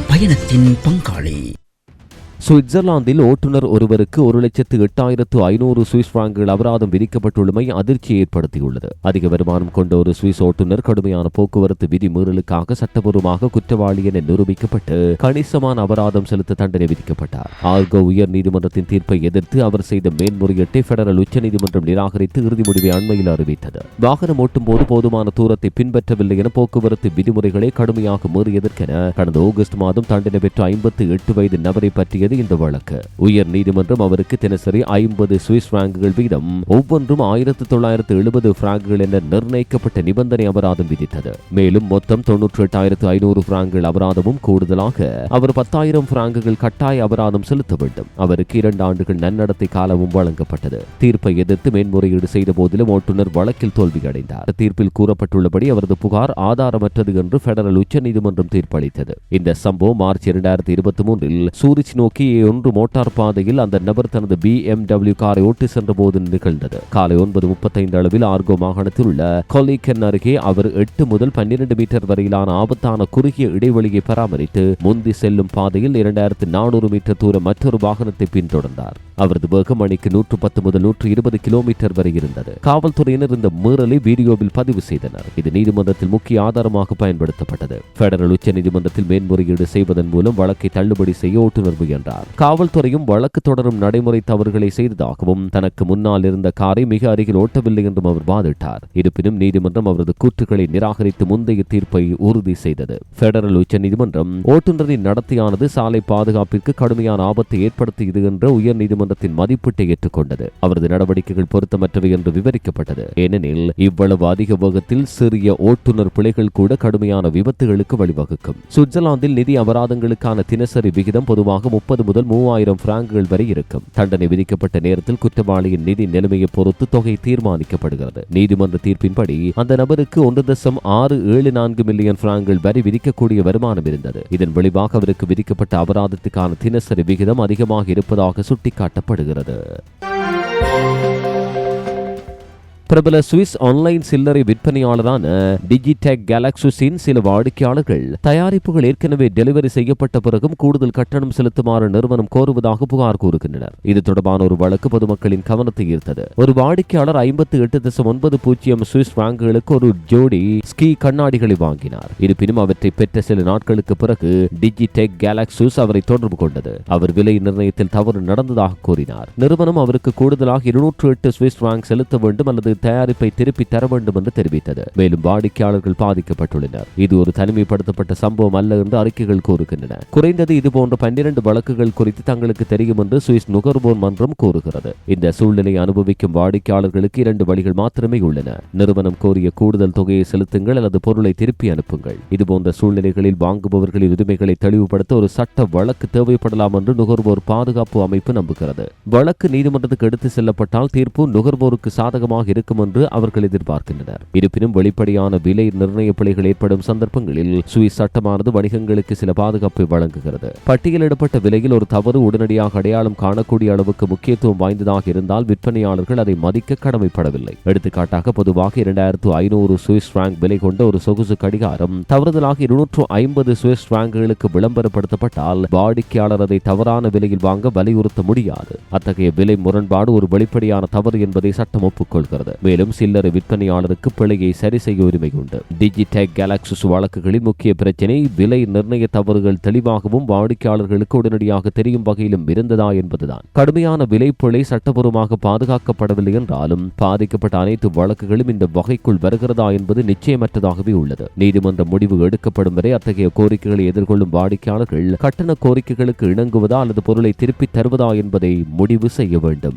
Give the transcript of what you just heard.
பயணத்தின் பங்காளி. சுவிட்சர்லாந்தில் ஓட்டுநர் ஒருவருக்கு ஒரு லட்சத்து எட்டாயிரத்து ஐநூறு சுவிஸ் பிராங்குகள் அபராதம் விதிக்கப்பட்டுள்ளமை அதிர்ச்சியை ஏற்படுத்தியுள்ளது. அதிக வருமானம் கொண்ட ஒரு சுவிஸ் ஓட்டுநர் கடுமையான போக்குவரத்து விதிமீறலுக்காக சட்டபூர்வமாக குற்றவாளி என நிரூபிக்கப்பட்டு கணிசமான அபராதம் செலுத்த தண்டனை விதிக்கப்பட்டார். ஆர்கோ உயர் நீதிமன்றத்தின் தீர்ப்பை எதிர்த்து அவர் செய்த மேன்முறையீட்டை பெடரல் உச்சநீதிமன்றம் நிராகரித்து இறுதி முடிவை அண்மையில் அறிவித்தது. வாகனம் ஓட்டும் போது போதுமான தூரத்தை பின்பற்றவில்லை என போக்குவரத்து விதிமுறைகளை கடுமையாக மீறியதற்கென கடந்த ஆகஸ்ட் மாதம் தண்டனை பெற்ற ஐம்பத்து எட்டு வயது நபரை பற்றியது இந்த வழக்கு. உயர் நீதிமன்றம் அவருக்கு தினசரி ஐம்பது சுவிஸ் பிராங்குகள் வீதம் ஒவ்வொன்றும் ஆயிரத்து தொள்ளாயிரத்து எழுபது பிராங்குகள் என நிர்ணயிக்கப்பட்ட நிபந்தனை அபராதம் விதித்தது. மேலும் மொத்தம் தொன்னூற்றி எட்டாயிரத்து ஐநூறு பிராங்குகள் அபராதமும் கூடுதலாக அவர் பத்தாயிரம் பிராங்குகள் கட்டாய அபராதம் செலுத்த வேண்டும். அவருக்கு இரண்டு ஆண்டுகள் நன்னடத்தை காலமும் வழங்கப்பட்டது. தீர்ப்பை எதிர்த்து மேன்முறையீடு செய்த போதிலும் ஓட்டுநர் வழக்கில் தோல்வியடைந்தார். தீர்ப்பில் கூறப்பட்டுள்ளபடி அவரது புகார் ஆதாரமற்றது என்று பெடரல் உச்சநீதிமன்றம் தீர்ப்பளித்தது. இந்த சம்பவம் மார்ச் இரண்டாயிரத்தி இருபத்தி மூன்றில் சூரிச் நோக்கி ஒன்று மோட்டார் பாதையில் அந்த நபர் தனது பி எம் டபிள்யூ காரை ஓட்டி சென்ற போது நிகழ்ந்தது. காலை ஒன்பது முப்பத்தைந்து அளவில் ஆர்கோ மாகாணத்தில் உள்ள கொலிக்கன் அருகே அவர் எட்டு முதல் பன்னிரண்டு மீட்டர் வரையிலான ஆபத்தான குறுகிய இடைவெளியை பராமரித்து முந்தி செல்லும் பாதையில் இரண்டாயிரத்து நானூறு மீட்டர் தூரம் மற்றொரு வாகனத்தை பின்தொடர்ந்தார். அவரது வேகம் மணிக்கு நூற்று பத்து முதல் நூற்று இருபது கிலோமீட்டர் வரை இருந்தது. காவல்துறையினர் இந்த மீறலை வீடியோவில் பதிவு செய்தனர். இது நீதிமன்றத்தில் முக்கிய ஆதாரமாக பயன்படுத்தப்பட்டது. பெடரல் உச்ச நீதிமன்றத்தில் மேன்முறையீடு செய்வதன் மூலம் வழக்கை தள்ளுபடி செய்ய ஓட்டுநர் முயன்றார். காவல்துறையும் வழக்கு தொடரும் நடைமுறை தவறுகளை செய்ததாகவும் தனக்கு முன்னால் இருந்த காரை மிக அருகில் ஓட்டவில்லை என்றும் அவர் வாதிட்டார். இருப்பினும் நீதிமன்றம் அவரது கூற்றுகளை நிராகரித்து முந்தைய தீர்ப்பை உறுதி செய்தது. பெடரல் உச்ச நீதிமன்றம் ஓட்டுநரின் நடத்தையானது சாலை பாதுகாப்பிற்கு கடுமையான ஆபத்தை ஏற்படுத்தியது என்ற உயர்நீதிமன்ற நீதிமன்றத்தின் மதிப்பீட்டை ஏற்றுக்கொண்டது. அவரது நடவடிக்கைகள் பொருத்தமற்றவை என்று விவரிக்கப்பட்டது. ஏனெனில் இவ்வளவு அதிக வேகத்தில் சிறிய ஓட்டுநர் பிழைகள் கூட கடுமையான விபத்துகளுக்கு வழிவகுக்கும். சுவிட்சர்லாந்தில் நிதி அபராதங்களுக்கான தினசரி விகிதம் பொதுவாக முப்பது முதல் மூவாயிரம் பிராங்குகள் வரை இருக்கும். தண்டனை விதிக்கப்பட்ட நேரத்தில் குற்றவாளியின் நிதி நிலைமையை பொறுத்து தொகை தீர்மானிக்கப்படுகிறது. நீதிமன்ற தீர்ப்பின்படி அந்த நபருக்கு ஒன்று தசம் ஆறு ஏழு நான்கு மில்லியன் பிராங்குகள் வரி விதிக்கக்கூடிய வருமானம் இருந்தது. இதன் விளைவாக அவருக்கு விதிக்கப்பட்ட அபராதத்துக்கான தினசரி விகிதம் அதிகமாக இருப்பதாக சுட்டிக்காட்டி காட்டப்படுகிறது. பிரபல சுவிஸ் ஆன்லைன் சில்லறை விற்பனையாளரான டிஜிடெக் கேலக்சுஸின் சில வாடிக்கையாளர்கள் தயாரிப்புகள் ஏற்கனவே டெலிவரி செய்யப்பட்ட பிறகும் கூடுதல் கட்டணம் செலுத்துமாறு நிறுவனம் கோருவதாக புகார் கூறுகின்றனர். இது தொடர்பான ஒரு வழக்கு பொதுமக்களின் கவனத்தை ஈர்த்தது. ஒரு வாடிக்கையாளர் ஐம்பத்தி எட்டு தசம் ஒன்பது பூஜ்ஜியம் சுவிஸ் வாங்குகளுக்கு ஒரு ஜோடி ஸ்கி கண்ணாடிகளை வாங்கினார். இருப்பினும் அவற்றை பெற்ற சில நாட்களுக்கு பிறகு டிஜிடெக் கேலக்சுஸ் அவரை தொடர்பு கொண்டது. அவர் விலை நிர்ணயத்தில் தவறு நடந்ததாக கூறினார். நிறுவனம் அவருக்கு கூடுதலாக இருநூற்று எட்டு சுவிஸ் பிராங்க் செலுத்த வேண்டும் அல்லது தயாரிப்பை திருப்பி தர வேண்டும் என்று தெரிவித்தது. மேலும் வாடிக்கையாளர்கள் பாதிக்கப்பட்டுள்ளனர். இது ஒரு தனிமைப்படுத்தப்பட்ட சம்பவம் அல்ல என்று அறிக்கைகள் கூறுகின்றன. குறைந்தது இதுபோன்ற பன்னிரண்டு வழக்குகள் குறித்து தங்களுக்கு தெரியும் என்று சுவிஸ் நுகர்வோர் மன்றம் கூறுகிறது. இந்த சூழ்நிலை அனுபவிக்கும் வாடிக்கையாளர்களுக்கு இரண்டு வழிகள் மாத்திரமே உள்ளன. நிறுவனம் கோரிய கூடுதல் தொகையை செலுத்துங்கள் அல்லது பொருளை திருப்பி அனுப்புங்கள். இதுபோன்ற சூழ்நிலைகளில் வாங்குபவர்களின் உரிமைகளை தெளிவுபடுத்த ஒரு சட்ட வழக்கு தேவைப்படலாம் என்று நுகர்வோர் பாதுகாப்பு அமைப்பு நம்புகிறது. வழக்கு நீதிமன்றத்துக்கு எடுத்து செல்லப்பட்டால் தீர்ப்பு நுகர்வோருக்கு சாதகமாக இருக்கும் என்று அவர்கள் எதிர்பார்க்கின்றனர். இருப்பினும் வெளிப்படையான விலை நிர்ணய பிழைகள் ஏற்படும் சந்தர்ப்பங்களில் சுவிஸ் சட்டமானது வணிகங்களுக்கு சில பாதுகாப்பை வழங்குகிறது. பட்டியலிடப்பட்ட விலையில் ஒரு தவறு உடனடியாக அடையாளம் காணக்கூடிய அளவுக்கு முக்கியத்துவம் வாய்ந்ததாக இருந்தால் விற்பனையாளர்கள் அதை மதிக்க கடமைப்படவில்லை. எடுத்துக்காட்டாக பொதுவாக இரண்டாயிரத்து ஐநூறு சுவிஸ் ஃபிராங்க் விலை கொண்ட ஒரு சொகுசு கடிகாரம் தவறுதலாக இருநூற்று ஐம்பது சுவிஸ் ஃபிராங்குகளுக்கு விளம்பரப்படுத்தப்பட்டால் வாடிக்கையாளர் அதை தவறான விலையில் வாங்க வலியுறுத்த முடியாது. அத்தகைய விலை முரண்பாடு ஒரு வெளிப்படையான தவறு என்பதை சட்டம் ஒப்புக்கொள்கிறது. மேலும் சில்லறை விற்பனையாளருக்கு பிழையை சரி செய்ய உரிமை உண்டு. டிஜிடெக் கேலக்சிஸ் வழக்குகளின் முக்கிய பிரச்சினை விலை நிர்ணய தவறுகள் தெளிவாகவும் வாடிக்கையாளர்களுக்கு உடனடியாக தெரியும் வகையிலும் இருந்ததா என்பதுதான். கடுமையான விலை பிழை சட்டபூர்வமாக பாதுகாக்கப்படவில்லை என்றாலும் பாதிக்கப்பட்ட அனைத்து வழக்குகளும் இந்த வகைக்குள் வருகிறதா என்பது நிச்சயமற்றதாகவே உள்ளது. நீதிமன்ற முடிவு எடுக்கப்படும் வரை அத்தகைய கோரிக்கைகளை எதிர்கொள்ளும் வாடிக்கையாளர்கள் கட்டண கோரிக்கைகளுக்கு இணங்குவதா அல்லது பொருளை திருப்பித் தருவதா என்பதை முடிவு செய்ய வேண்டும்.